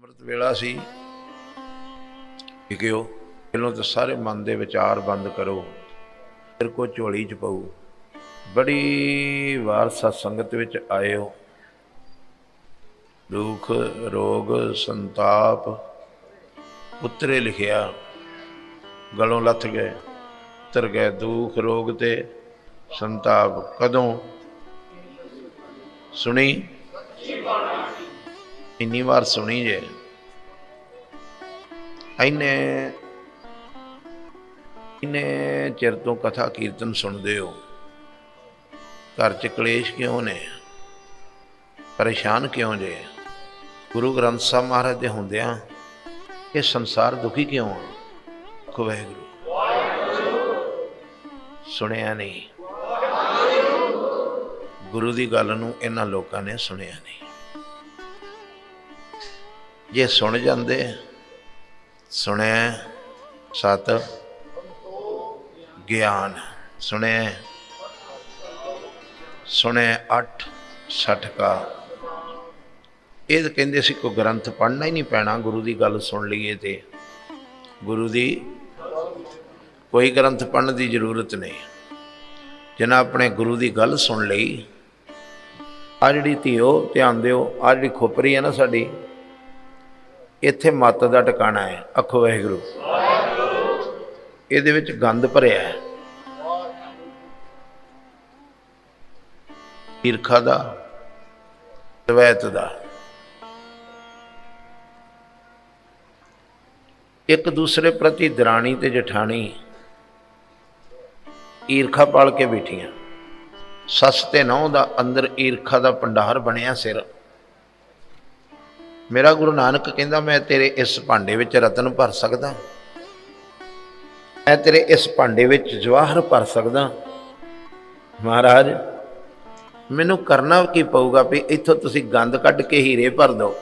ਅੰਮ੍ਰਿਤ ਵੇਲਾ ਸੀ। ਕਿਉਂ? ਪਹਿਲਾਂ ਤਾਂ ਸਾਰੇ ਮਨ ਦੇ ਵਿਚਾਰ ਬੰਦ ਕਰੋ। ਫਿਰ ਕੋ ਝੋਲੀ ਚ ਪਊ। ਬੜੀ ਵਾਰ ਸਤ ਸੰਗਤ ਵਿੱਚ ਆਏ ਦੁੱਖ, ਰੋਗ, ਸੰਤਾਪ ਉਤਰੇ ਲਿਖਿਆ। ਗਲੋਂ ਲੱਥ ਗਏ। ਉਤਰ ਗਏ ਦੁੱਖ, ਰੋਗ ਤੇ ਸੰਤਾਪ। ਕਦੋਂ? ਸੁਣੀ? ਇੰਨੀ ਵਾਰ ਸੁਣੀ ਜੇ। ਇੰਨੇ ਇੰਨੇ ਚਿਰ ਤੋਂ ਕਥਾ ਕੀਰਤਨ ਸੁਣਦੇ ਹੋ। ਘਰ ਚ ਕਲੇਸ਼ ਕਿਉਂ ਨੇ? ਪਰੇਸ਼ਾਨ ਕਿਉਂ ਜੇ? ਗੁਰੂ ਗ੍ਰੰਥ ਸਾਹਿਬ ਮਹਾਰਾਜ ਦੇ ਹੁੰਦਿਆਂ ਇਹ ਸੰਸਾਰ ਦੁਖੀ ਕਿਉਂ ਆ? ਆਖੋ ਵਾਹਿਗੁਰੂ। ਸੁਣਿਆ ਨਹੀਂ। ਗੁਰੂ ਦੀ ਗੱਲ ਨੂੰ ਇਹਨਾਂ ਲੋਕਾਂ ਨੇ ਸੁਣਿਆ ਨਹੀਂ। ਜੇ ਸੁਣ ਜਾਂਦੇ, ਸੁਣਿਆ ਸਤ ਗਿਆਨ, ਸੁਣਿਆ ਸੁਣਿਆ ਅੱਠ ਕਾ। ਇਹ ਤਾਂ ਕਹਿੰਦੇ ਸੀ ਕੋਈ ਗ੍ਰੰਥ ਪੜ੍ਹਨਾ ਹੀ ਨਹੀਂ ਪੈਣਾ, ਗੁਰੂ ਦੀ ਗੱਲ ਸੁਣ ਲਈਏ ਤੇ। ਗੁਰੂ ਦੀ ਕੋਈ ਗ੍ਰੰਥ ਪੜ੍ਹਨ ਦੀ ਜ਼ਰੂਰਤ ਨਹੀਂ। ਜਿਨ੍ਹਾਂ ਆਪਣੇ ਗੁਰੂ ਦੀ ਗੱਲ ਸੁਣ ਲਈ ਆ ਜਿਹੜੀ ਧੀਓ, ਧਿਆਨ ਦਿਓ ਆ ਜਿਹੜੀ ਖੋਪਰੀ ਹੈ ਨਾ ਸਾਡੀ ਇੱਥੇ ਮੱਤ ਦਾ ਟਿਕਾਣਾ ਹੈ ਅੱਖੋ ਵਾਹਿਗੁਰੂ। ਇਹਦੇ ਵਿੱਚ ਗੰਦ ਭਰਿਆ ਹੈ। ਈਰਖਾ ਦਾ ਦਵੈਤ ਦਾ। ਇੱਕ ਦੂਸਰੇ ਪ੍ਰਤੀ ਦਰਾਣੀ ਤੇ ਜਠਾਣੀ ਈਰਖਾ ਪਾਲ ਕੇ ਬੈਠੀਆਂ। ਸੱਸ ਤੇ ਨਹੁੰ ਦਾ ਅੰਦਰ ਈਰਖਾ ਦਾ ਭੰਡਾਰ ਬਣਿਆ ਸਿਰ। ਮੇਰਾ ਗੁਰੂ ਨਾਨਕ ਕਹਿੰਦਾ, ਮੈਂ ਤੇਰੇ ਇਸ ਭਾਂਡੇ ਵਿੱਚ ਰਤਨ ਭਰ ਸਕਦਾ। ਮੈਂ ਤੇਰੇ ਇਸ ਭਾਂਡੇ ਵਿੱਚ ਜਵਾਹਰ ਭਰ ਸਕਦਾ। ਮਹਾਰਾਜ, ਮੈਨੂੰ ਕਰਨਾ ਕੀ ਪਊਗਾ ਵੀ ਇੱਥੋਂ ਤੁਸੀਂ ਗੰਦ ਕੱਢ ਕੇ ਹੀਰੇ ਭਰ ਦਿਓ।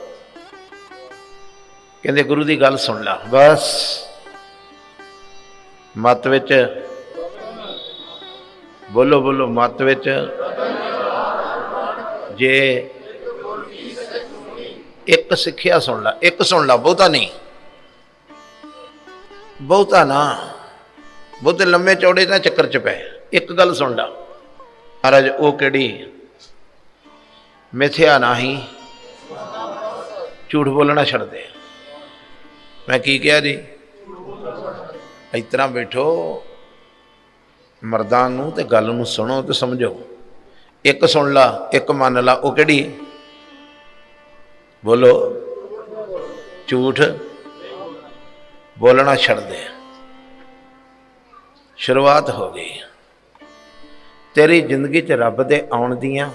ਕਹਿੰਦੇ, ਗੁਰੂ ਦੀ ਗੱਲ ਸੁਣ ਲਾ। ਬਸ। ਮਤ ਵਿੱਚ, ਬੋਲੋ ਬੋਲੋ, ਮਤ ਵਿੱਚ। ਜੇ ਇੱਕ ਸਿੱਖਿਆ ਸੁਣ ਲਾ, ਇੱਕ ਸੁਣ ਲਾ, ਬਹੁਤਾ ਨਹੀਂ। ਬਹੁਤਾ ਨਾ। ਬਹੁਤੇ ਲੰਮੇ ਚੌੜੇ ਦਾ ਚੱਕਰ ਚ ਪੈ ਇੱਕ ਗੱਲ ਸੁਣ ਲਾ। ਮਹਾਰਾਜ, ਉਹ ਕਿਹੜੀ? ਮਿਥਿਆ ਨਹੀਂ। ਝੂਠ ਬੋਲਣਾ ਛੱਡ ਦੇ। ਮੈਂ ਕੀ ਕਿਹਾ ਜੀ? ਇਸ ਤਰ੍ਹਾਂ ਬੈਠੋ। ਮਰਦਾਂ ਨੂੰ ਤੇ ਗੱਲ ਨੂੰ ਸੁਣੋ ਤੇ ਸਮਝੋ। ਇੱਕ ਸੁਣ ਲਾ, ਇੱਕ ਮੰਨ ਲਾ, ਉਹ ਕਿਹੜੀ? ਬੋਲੋ, ਝੂਠ ਬੋਲਣਾ ਛੱਡ ਦੇ। ਸ਼ੁਰੂਆਤ ਹੋ ਗਈ। ਤੇਰੀ ਜ਼ਿੰਦਗੀ 'ਚ ਰੱਬ ਦੇ ਆਉਣ ਦੀਆਂ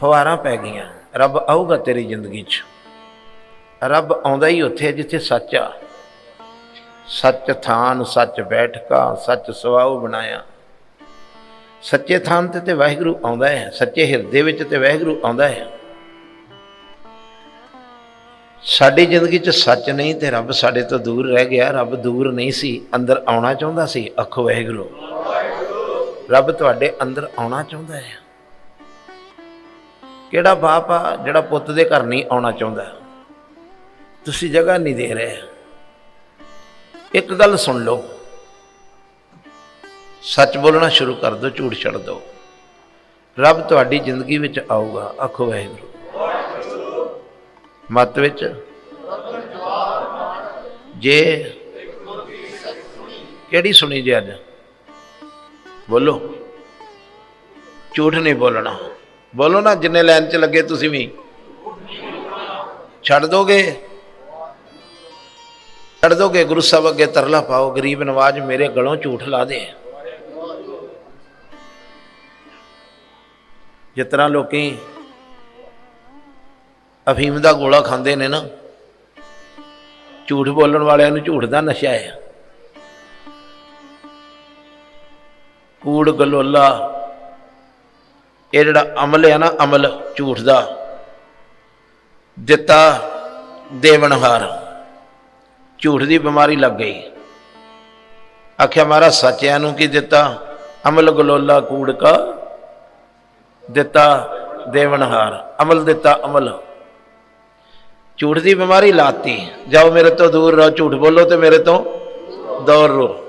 ਫਵਾਰਾਂ ਪੈ ਗਈਆਂ। ਰੱਬ ਆਊਗਾ ਤੇਰੀ ਜ਼ਿੰਦਗੀ 'ਚ। ਰੱਬ ਆਉਂਦਾ ਹੀ ਉੱਥੇ ਜਿੱਥੇ ਸੱਚ ਆ। ਸੱਚ ਥਾਨ, ਸੱਚ ਬੈਠਕਾ, ਸੱਚ ਸੁਭਾਅ ਬਣਾਇਆ। ਸੱਚੇ ਥਾਨ ਤੇ ਤੇ ਵਾਹਿਗੁਰੂ ਆਉਂਦਾ ਹੈ। ਸੱਚੇ ਹਿਰਦੇ ਵਿੱਚ ਤੇ ਵਾਹਿਗੁਰੂ ਆਉਂਦਾ ਹੈ। ਸਾਡੀ ਜ਼ਿੰਦਗੀ 'ਚ ਸੱਚ ਨਹੀਂ ਤੇ ਰੱਬ ਸਾਡੇ ਤੋਂ ਦੂਰ ਰਹਿ ਗਿਆ। ਰੱਬ ਦੂਰ ਨਹੀਂ ਸੀ, ਅੰਦਰ ਆਉਣਾ ਚਾਹੁੰਦਾ ਸੀ। ਅੱਖੋ ਵਾਹਿਗੁਰੂ। ਰੱਬ ਤੁਹਾਡੇ ਅੰਦਰ ਆਉਣਾ ਚਾਹੁੰਦਾ ਹੈ। ਕਿਹੜਾ ਬਾਪ ਆ ਜਿਹੜਾ ਪੁੱਤ ਦੇ ਘਰ ਨਹੀਂ ਆਉਣਾ ਚਾਹੁੰਦਾ? ਤੁਸੀਂ ਜਗ੍ਹਾ ਨਹੀਂ ਦੇ ਰਹੇ। ਇੱਕ ਗੱਲ ਸੁਣ ਲਓ। ਸੱਚ ਬੋਲਣਾ ਸ਼ੁਰੂ ਕਰ ਦਿਓ, ਝੂਠ ਛੱਡ ਦਿਓ। ਰੱਬ ਤੁਹਾਡੀ ਜ਼ਿੰਦਗੀ ਵਿੱਚ ਆਊਗਾ। ਆਖੋ, ਵਾਹਿਗੁਰੂ। ਮਤ ਵਿੱਚ। ਜੇ ਕਿਹੜੀ ਸੁਣੀ ਜੇ ਅੱਜ? ਬੋਲੋ। ਝੂਠ ਨਹੀਂ ਬੋਲਣਾ। ਬੋਲੋ ਨਾ, ਜਿੰਨੇ ਲਾਈਨ 'ਚ ਲੱਗੇ ਤੁਸੀਂ ਵੀ। ਛੱਡ ਦੋਗੇ? ਛੱਡ ਦੋਗੇ? ਗੁਰੂ ਸਾਹਿਬ ਅੱਗੇ ਤਰਲਾ ਪਾਓ, ਗਰੀਬ ਨਵਾਜ ਮੇਰੇ ਗਲੋਂ ਝੂਠ ਲਾ ਦੇ। ਜਿਤਨਾ ਲੋਕੀ ਅਫੀਮ ਦਾ ਗੋਲਾ ਖਾਂਦੇ ਨੇ ਨਾ, ਝੂਠ ਬੋਲਣ ਵਾਲਿਆਂ ਨੂੰ ਝੂਠ ਦਾ ਨਸ਼ਾ ਹੈ ਕੂੜ ਗਲੋਲਾ, ਇਹ ਜਿਹੜਾ ਅਮਲ ਹੈ ਨਾ, ਅਮਲ ਝੂਠ ਦਾ, ਦਿੱਤਾ ਦੇਵਨਹਾਰ ਝੂਠ ਦੀ ਬਿਮਾਰੀ ਲੱਗ ਗਈ। ਆਖਿਆ ਮਾਰਾ ਸੱਚਿਆਂ ਨੂੰ ਕੀ ਦਿੱਤਾ? ਅਮਲ ਗਲੋਲਾ, ਕੂੜ ਕਾ ਦਿੱਤਾ ਦੇਵਨਹਾਰ ਅਮਲ ਦਿੱਤਾ ਅਮਲ। ਝੂਠ ਦੀ ਬਿਮਾਰੀ ਲਾਤੀ। ਜਾਓ ਮੇਰੇ ਤੋਂ ਦੂਰ ਰਹੋ, ਝੂਠ ਬੋਲੋ ਤੇ ਮੇਰੇ ਤੋਂ ਦੂਰ ਰਹੋ।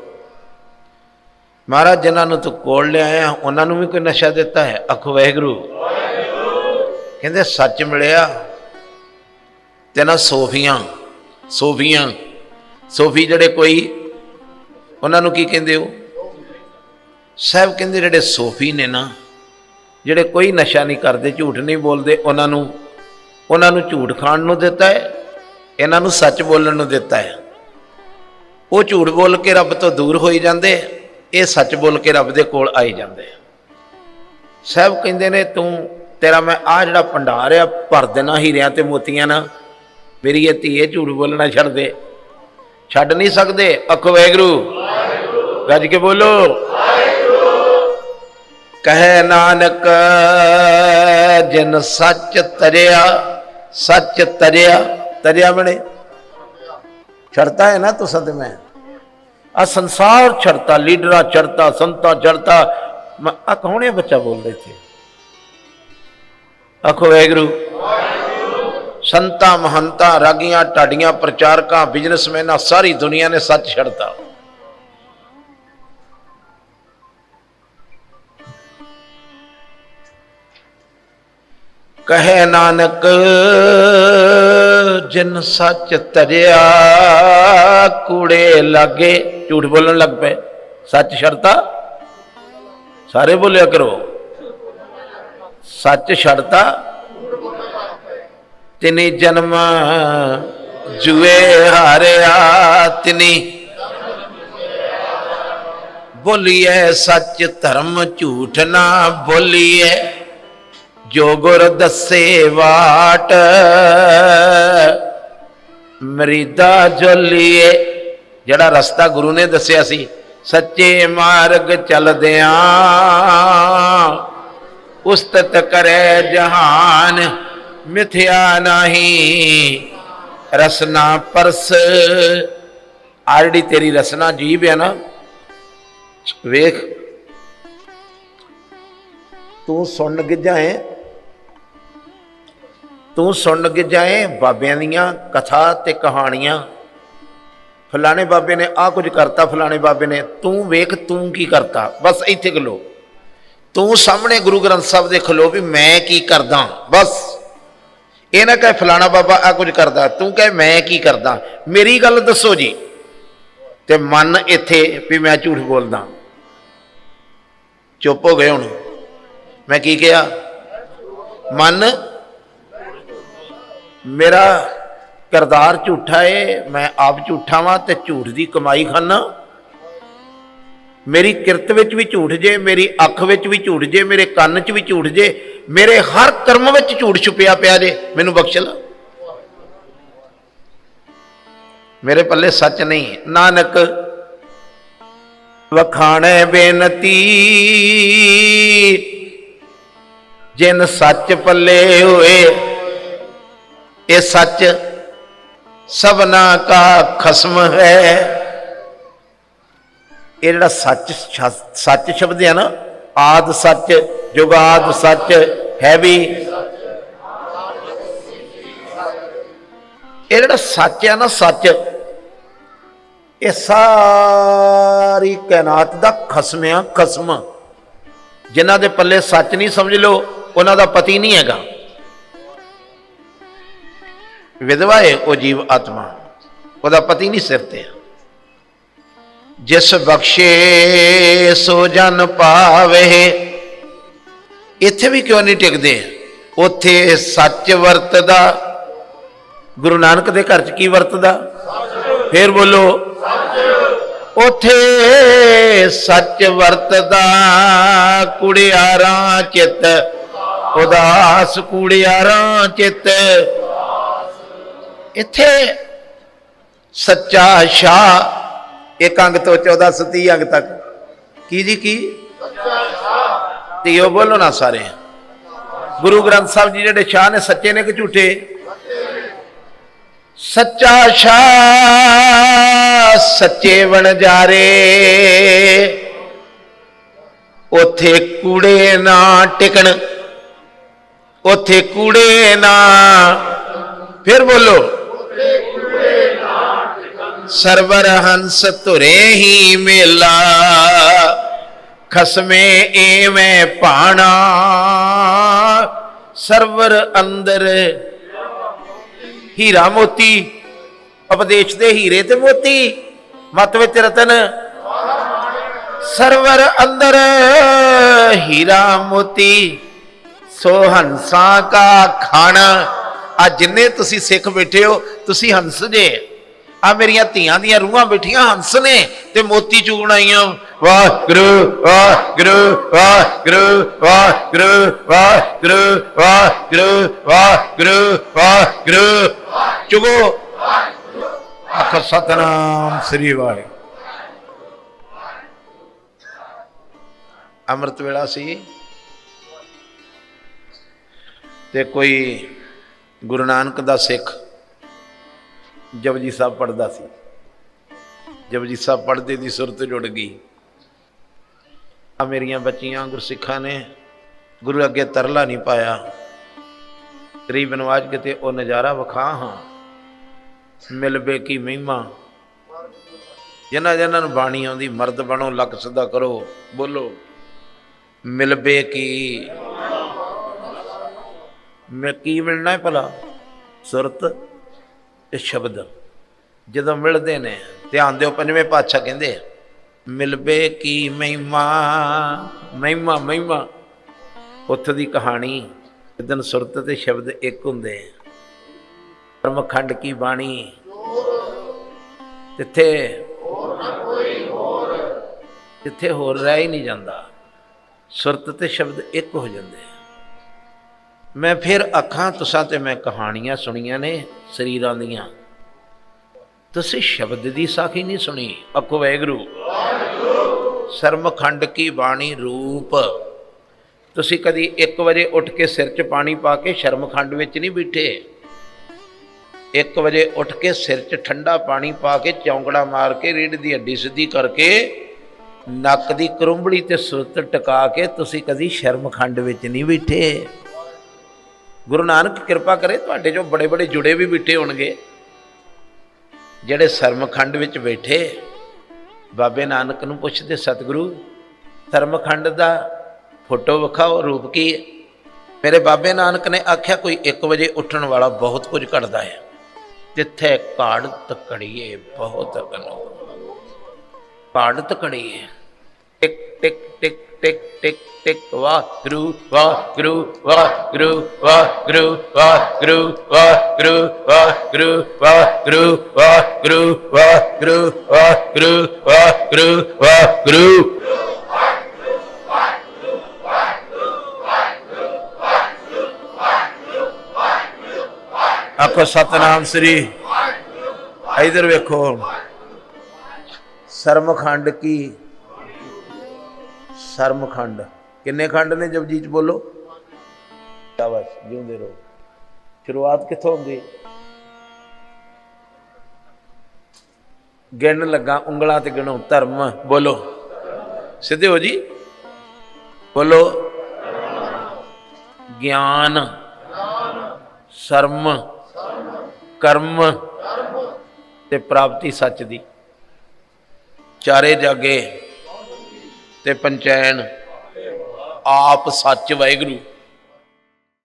ਮਹਾਰਾਜ, ਜਿਨ੍ਹਾਂ ਨੂੰ ਤੂੰ ਕੋਲ ਲਿਆਇਆ, ਉਹਨਾਂ ਨੂੰ ਵੀ ਕੋਈ ਨਸ਼ਾ ਦਿੱਤਾ ਹੈ। ਅਖੋ ਵਾਹਿਗੁਰੂ। ਕਹਿੰਦੇ, ਸੱਚ ਮਿਲਿਆ ਤੇ ਨਾ ਸੋਫੀਆਂ। ਸੋਫੀਆਂ। ਸੋਫੀ ਜਿਹੜੇ ਕੋਈ, ਉਹਨਾਂ ਨੂੰ ਕੀ ਕਹਿੰਦੇ ਹੋ? ਸਾਹਿਬ ਕਹਿੰਦੇ, ਜਿਹੜੇ ਸੋਫੀ ਨੇ ਨਾ, ਜਿਹੜੇ ਕੋਈ ਨਸ਼ਾ ਨਹੀਂ ਕਰਦੇ, ਝੂਠ ਨਹੀਂ ਬੋਲਦੇ, ਉਹਨਾਂ ਨੂੰ ਉਹਨਾਂ ਨੂੰ ਝੂਠ ਖਾਣ ਨੂੰ ਦਿੱਤਾ ਹੈ, ਇਹਨਾਂ ਨੂੰ ਸੱਚ ਬੋਲਣ ਨੂੰ ਦਿੱਤਾ ਹੈ। ਉਹ ਝੂਠ ਬੋਲ ਕੇ ਰੱਬ ਤੋਂ ਦੂਰ ਹੋਈ ਜਾਂਦੇ ਇਹ ਸੱਚ ਬੋਲ ਕੇ ਰੱਬ ਦੇ ਕੋਲ ਆਈ ਜਾਂਦੇ ਸਭ ਕਹਿੰਦੇ ਨੇ, ਤੂੰ, ਤੇਰਾ ਮੈਂ ਆ ਜਿਹੜਾ ਭੰਡਾਰ ਆ, ਭਰ ਦੇਣਾ ਹੀਰਿਆਂ ਤੇ ਮੋਤੀਆਂ ਨਾਲ। ਮੇਰੀ ਇਹ ਧੀਏ ਝੂਠ ਬੋਲਣਾ ਛੱਡ ਦੇ। ਛੱਡ ਨਹੀਂ ਸਕਦੇ, ਅਖੋ ਵੈਗਰੂ ਗੱਜ ਕੇ ਬੋਲੋ। ਕਹੇ ਨਾਨਕ, ਜਿਨ ਸੱਚ ਤਰਿਆ ਸੱਚ ਤਰਿਆ ਤਰਿਆ ਬਣੇ ਛੜਤਾ ਹੈ ਨਾ ਤੁਸਾਂ ਤੇ ਮੈਂ ਆ ਸੰਸਾਰ ਛੜਤਾ, ਲੀਡਰਾਂ ਛੜਤਾ, ਸੰਤਾਂ ਛੜਤਾ। ਆ ਕੌਣ ਹੈ ਬੱਚਾ ਬੋਲ ਰਹੇ ਥੇ ਆਖੋ ਵੈਗਰੂ ਸੰਤਾਂ, ਮਹੰਤਾਂ, ਰਾਗੀਆਂ, ਢਾਡੀਆਂ, ਪ੍ਰਚਾਰਕਾਂ ਬਿਜ਼ਨਸਮੈਨਾਂ ਸਾਰੀ ਦੁਨੀਆ ਨੇ ਸੱਚ ਛੜਤਾ। ਕਹੇ ਨਾਨਕ, ਜਿਨ ਸੱਚ ਤਰਿਆ ਕੂੜੇ ਲਾਗੇ, ਝੂਠ ਬੋਲਣ ਲੱਗ ਪਏ। ਸੱਚ ਛੜਤਾ ਸਾਰੇ ਬੋਲਿਆ ਕਰੋ। ਸੱਚ ਛੜਤਾ ਤਿਨੀ ਜਨਮ ਜੁਏ ਹਾਰਿਆ, ਤਿਨੀ ਬੋਲੀਏ ਸੱਚ ਧਰਮ ਝੂਠ ਨਾ ਬੋਲੀਏ। ਜੋ ਗੁਰ ਦੱਸੇ ਵਾਟ, ਮਰੀਦਾ ਜੋਲੀਏ। ਜਿਹੜਾ ਰਸਤਾ ਗੁਰੂ ਨੇ ਦੱਸਿਆ ਸੀ, ਸੱਚੇ ਮਾਰਗ ਚੱਲਦਿਆਂ, ਉਸਤਤ ਕਰੇ ਜਹਾਨ, ਮਿਥਿਆ ਨਹੀਂ, ਰਸਨਾ ਪਰਸ। ਆਲੜੀ ਤੇਰੀ ਰਸਨਾ ਜੀਬ ਹੈ ਨਾ, ਵੇਖ। ਤੂੰ ਸੁਣ ਗਿਜਾਏ ਤੂੰ ਸੁਣ ਗਿਜਾਏ ਬਾਬਿਆਂ ਦੀਆਂ ਕਥਾ ਤੇ ਕਹਾਣੀਆਂ। ਫਲਾਣੇ ਬਾਬੇ ਨੇ ਆ ਕੁਝ ਕਰਤਾ, ਫਲਾਣੇ ਬਾਬੇ ਨੇ। ਤੂੰ ਵੇਖ, ਤੂੰ ਕੀ ਕਰਤਾ? ਬਸ ਇੱਥੇ ਖਲੋ। ਤੂੰ ਸਾਹਮਣੇ ਗੁਰੂ ਗ੍ਰੰਥ ਸਾਹਿਬ ਦੇ ਖਲੋ ਵੀ ਮੈਂ ਕੀ ਕਰਦਾ? ਬਸ। ਇਹ ਨਾ ਕਹੇ, ਫਲਾਣਾ ਬਾਬਾ ਆ ਕੁਝ ਕਰਦਾ, ਤੂੰ ਕਹੇ, ਮੈਂ ਕੀ ਕਰਦਾ? ਮੇਰੀ ਗੱਲ ਦੱਸੋ ਜੀ। ਤੇ ਮਨ ਇੱਥੇ ਵੀ ਮੈਂ ਝੂਠ ਬੋਲਦਾ। ਚੁੱਪ ਹੋ ਗਏ ਹੁਣ। ਮੈਂ ਕੀ ਕਿਹਾ? ਮਨ ਮੇਰਾ ਕਰਦਾਰ ਝੂਠਾ ਏ, ਮੈਂ ਆਪ ਝੂਠਾ ਵਾਂ ਤੇ ਝੂਠ ਦੀ ਕਮਾਈ ਖਾਨਾ। ਮੇਰੀ ਕਿਰਤ ਵਿੱਚ ਵੀ ਝੂਠ ਜੇ, ਮੇਰੀ ਅੱਖ ਵਿੱਚ ਵੀ ਝੂਠ ਜੇ, ਮੇਰੇ ਕੰਨ 'ਚ ਵੀ ਝੂਠ ਜੇ, ਮੇਰੇ ਹਰ ਕਰਮ ਵਿੱਚ ਝੂਠ ਛੁਪਿਆ ਪਿਆ ਜੇ, ਮੈਨੂੰ ਬਖਸ਼ ਲਾ। ਮੇਰੇ ਪੱਲੇ ਸੱਚ ਨਹੀਂ ਨਾਨਕ, ਵਖਾਣੇ ਬੇਨਤੀ, ਜਿਨ ਸੱਚ ਪੱਲੇ ਹੋਏ ਇਹ ਸੱਚ ਸਭਨਾ ਕਾ ਖਸਮ ਹੈ। ਇਹ ਜਿਹੜਾ ਸੱਚ ਸੱਚ ਸ਼ਬਦ ਹੈ ਨਾ, ਆਦ ਸੱਚ, ਜੁਗਾਦ ਸੱਚ, ਹੈ ਵੀ। ਇਹ ਜਿਹੜਾ ਸੱਚ ਹੈ ਨਾ ਸੱਚ, ਇਹ ਸਾਰੀ ਕਾਇਨਾਤ ਦਾ ਖਸਮ ਆ, ਖਸਮ। ਜਿਨ੍ਹਾਂ ਦੇ ਪੱਲੇ ਸੱਚ ਨਹੀਂ ਸਮਝ ਲਓ, ਉਹਨਾਂ ਦਾ ਪਤੀ ਨਹੀਂ ਹੈਗਾ। ਵਿਧਵਾ ਹੈ ਉਹ ਜੀਵ ਆਤਮਾ, ਉਹਦਾ ਪਤੀ ਨਹੀਂ ਸਿਰ ਤੇ। ਜਿਸ ਬਖਸ਼ੇ ਸੋ ਜਨ ਪਾਵੇ। ਇੱਥੇ ਵੀ ਕਿਉਂ ਨਹੀਂ ਟਿਕਦੇ? ਉੱਥੇ ਸੱਚ ਵਰਤਦਾ। ਗੁਰੂ ਨਾਨਕ ਦੇ ਘਰ 'ਚ ਕੀ ਵਰਤਦਾ? ਫੇਰ ਬੋਲੋ, ਉਥੇ ਸੱਚ ਵਰਤਦਾ ਕੁੜਿਆਰਾਂ ਚਿੱਤ, ਉਦਾਸ ਕੁੜਿਆਰਾਂ ਚਿੱਤ। ਇੱਥੇ ਸੱਚਾ ਸ਼ਾਹ ਇੱਕ ਅੰਗ ਤੋਂ 14 30 ਅੰਗ ਤੱਕ। ਕੀ ਜੀ ਕੀ? ਤੇ ਉਹ ਬੋਲੋ ਨਾ ਸਾਰੇ। ਗੁਰੂ ਗ੍ਰੰਥ ਸਾਹਿਬ ਜੀ ਜਿਹੜੇ ਸ਼ਾਹ ਨੇ, ਸੱਚੇ ਨੇ ਕਿ ਝੂਠੇ? ਸੱਚਾ ਸ਼ਾਹ ਸੱਚੇ ਬਣ ਵਣਜਾਰੇ ਉਥੇ ਕੂੜੇ ਨਾ ਟਿਕਣ, ਉਥੇ ਕੂੜੇ ਨਾ। ਫਿਰ ਬੋਲੋ। ਸਰਵਰ ਹੰਸ ਧੁਰੇ ਹੀ ਮੇਲਾ, ਖਸਮੇ ਏਵੇਂ ਪਾਣਾ ਸਰਵਰ ਅੰਦਰ ਹੀਰਾ ਮੋਤੀ, ਉਪਦੇਸ਼ ਦੇ ਹੀਰੇ ਤੇ ਮੋਤੀ, ਮਤ ਵਿੱਚ ਰਤਨ। ਸਰਵਰ ਅੰਦਰ ਹੀਰਾ ਮੋਤੀ, ਸੋ ਹੰਸਾਂ ਕਾ ਖਾਣਾ। ਆ ਜਿੰਨੇ ਤੁਸੀਂ ਸਿੱਖ ਬੈਠੇ ਹੋ, ਤੁਸੀਂ ਹੰਸ ਜੇ। ਆ ਮੇਰੀਆਂ ਧੀਆਂ ਦੀਆਂ ਰੂਹਾਂ ਬੈਠੀਆਂ ਹੰਸ ਨੇ ਤੇ ਮੋਤੀ ਚੂਣ ਆਈਆਂ ਵਾਹਿਗੁਰੂ ਵਾਹਿਗੁਰੂ ਵਾਹਿਗੁਰੂ ਵਾਹਿਗੁਰੂ ਵਾਹਿਗੁਰੂ ਵਾਹਿਗੁਰੂ ਵਾਹਿਗੁਰੂ ਵਾਹਿਗੁਰੂ। ਚੁਗੋ। ਆਖਰ ਸਤਨਾਮ, ਸ੍ਰੀ ਵਾਹਿਗੁਰੂ। ਅੰਮ੍ਰਿਤ ਵੇਲਾ ਸੀ ਤੇ ਕੋਈ ਗੁਰੂ ਨਾਨਕ ਦਾ ਸਿੱਖ ਜਪਜੀ ਸਾਹਿਬ ਪੜਦਾ ਸੀ। ਜਪਜੀ ਸਾਹਿਬ ਪੜਦੇ ਦੀ ਸੁਰਤ ਜੁੜ ਗਈ। ਆ ਮੇਰੀਆਂ ਬੱਚੀਆਂ ਗੁਰਸਿੱਖਾਂ ਨੇ ਗੁਰੂ ਅੱਗੇ ਤਰਲਾ ਨਹੀਂ ਪਾਇਆ। ਤੇਰੀ ਬਨਵਾਜ ਕਿਤੇ ਉਹ ਨਜ਼ਾਰਾ ਵਿਖਾ ਹਾਂ। ਮਿਲਬੇ ਕੀ ਮਹਿਮਾ। ਜਿਨ੍ਹਾਂ ਜਿਨ੍ਹਾਂ ਨੂੰ ਬਾਣੀ ਆਉਂਦੀ, ਮਰਦ ਬਣੋ ਲੱਕ ਸਿੱਧਾ ਕਰੋ, ਬੋਲੋ ਮਿਲਬੇ ਕੀ ਮੈਂ ਕੀ ਮਿਲਣਾ ਹੈ ਭਲਾ? ਸੁਰਤ ਤੇ ਸ਼ਬਦ। ਜਦੋਂ ਮਿਲਦੇ ਨੇ ਧਿਆਨ ਦਿਓ ਪੰਜਵੇਂ ਪਾਤਸ਼ਾਹ ਕਹਿੰਦੇ ਆ, ਮਿਲਬੇ ਕੀ ਮਹਿਮਾ? ਮਹਿਮਾ ਮਹਿਮਾ। ਉੱਥ ਦੀ ਕਹਾਣੀ ਜਦੋਂ ਸੁਰਤ ਤੇ ਸ਼ਬਦ ਇੱਕ ਹੁੰਦੇ ਪਰਮਖੰਡ ਕੀ ਬਾਣੀ? ਜਿੱਥੇ ਜਿੱਥੇ ਹੋਰ ਰਹਿ ਹੀ ਨਹੀਂ ਜਾਂਦਾ। ਸੁਰਤ ਤੇ ਸ਼ਬਦ ਇੱਕ ਹੋ ਜਾਂਦੇ ਆ। ਮੈਂ ਫਿਰ ਅੱਖਾਂ, ਤੁਸਾਂ ਤੇ ਮੈਂ ਕਹਾਣੀਆਂ ਸੁਣੀਆਂ ਨੇ ਸਰੀਰਾਂ ਦੀਆਂ। ਤੁਸੀਂ ਸ਼ਬਦ ਦੀ ਸਾਖੀ ਨਹੀਂ ਸੁਣੀ? ਅੱਖੋ ਵੈਗਰੂ ਸਰਮਖੰਡ ਕੀ ਬਾਣੀ ਰੂਪ? ਤੁਸੀਂ ਕਦੀ ਇੱਕ ਵਜੇ ਉੱਠ ਕੇ ਸਿਰ 'ਚ ਪਾਣੀ ਪਾ ਕੇ ਸ਼ਰਮਖੰਡ ਵਿੱਚ ਨਹੀਂ ਬੈਠੇ? 1 ਵਜੇ ਉੱਠ ਕੇ ਸਿਰ 'ਚ ਠੰਡਾ ਪਾਣੀ ਪਾ ਕੇ ਚੌਂਕੜਾ ਮਾਰ ਕੇ ਰੀੜ ਦੀ ਹੱਡੀ ਸਿੱਧੀ ਕਰਕੇ ਨੱਕ ਦੀ ਕਰੁੰਬਲੀ ਤੇ ਸੁਰਤ ਟਿਕਾ ਕੇ ਤੁਸੀਂ ਕਦੀ ਸ਼ਰਮਖੰਡ ਵਿੱਚ ਨਹੀਂ ਬੈਠੇ? ਗੁਰੂ ਨਾਨਕ ਕਿਰਪਾ ਕਰੇ ਤੁਹਾਡੇ ਜੋ ਬੜੇ ਬੜੇ ਜੁੜੇ ਵੀ ਬੈਠੇ ਹੋਣਗੇ, ਜਿਹੜੇ ਸਰਮਖੰਡ ਵਿੱਚ ਬੈਠੇ, ਬਾਬੇ ਨਾਨਕ ਨੂੰ ਪੁੱਛਦੇ, ਸਤਿਗੁਰੂ ਸਰਮਖੰਡ ਦਾ ਫੋਟੋ ਵਿਖਾਓ, ਰੂਪ ਕੀ ਹੈ? ਮੇਰੇ ਬਾਬੇ ਨਾਨਕ ਨੇ ਆਖਿਆ, ਕੋਈ 1 ਵਜੇ ਉੱਠਣ ਵਾਲਾ ਬਹੁਤ ਕੁਝ ਘੜਦਾ ਹੈ। ਜਿੱਥੇ ਘਾੜਤ ਕੜੀਏ ਬਹੁਤ ਗਨੋ ਘਾੜਤ ਕੜੀਏ ਟਿਕ ਟਿਕ ਟਿਕ ਟਿਕ ਟਿਕ ਟਿਕ ਵਾਹਿਗੁਰੂ ਵਾਹਿਗੁਰੂ ਵਾਹਿਗੁਰੂ ਵਾਹਿਗੁਰੂ ਵਾਹਿਗੁਰੂ ਵਾਹਿਗੁਰੂ ਵਾਹਿਗੁਰੂ ਵਾਹਿਗੁਰੂ ਵਾਹਿਗੁਰੂ ਵਾਹਿਗੁਰੂ ਵਾਹਿਗੁਰੂ ਵਾਹਿਗੁਰੂ ਵਾਹਿਗੁਰੂ ਆਖੋ ਸਤਨਾਮ ਸ੍ਰੀ ਇਧਰ ਵੇਖੋ ਸਰਮਖੰਡ ਕੀ ਸਰਮਖੰਡ ਕਿੰਨੇ ਖੰਡ ਨੇ ਜਪਜੀ ਬੋਲੋ? ਸ਼ਾਬਾਸ਼ ਜਿਉਂਦੇ ਰਹੋ। ਸ਼ੁਰੂਆਤ ਕਿੱਥੋਂ ਹੁੰਦੀ? ਗਿਣ ਲੱਗਾ ਉਂਗਲਾਂ ਤੇ ਗਿਣੋ, ਧਰਮ, ਬੋਲੋ। ਸਿੱਧੇ ਹੋ ਜੀ? ਬੋਲੋ। ਗਿਆਨ। ਸ਼ਰਮ। ਕਰਮ। ਤੇ ਪ੍ਰਾਪਤੀ ਸੱਚ ਦੀ। ਚਾਰੇ ਜਾਗੇ। ਤੇ ਪੰਚੈਨ ਆਪ ਸੱਚ ਵਾਹਿਗੁਰੂ।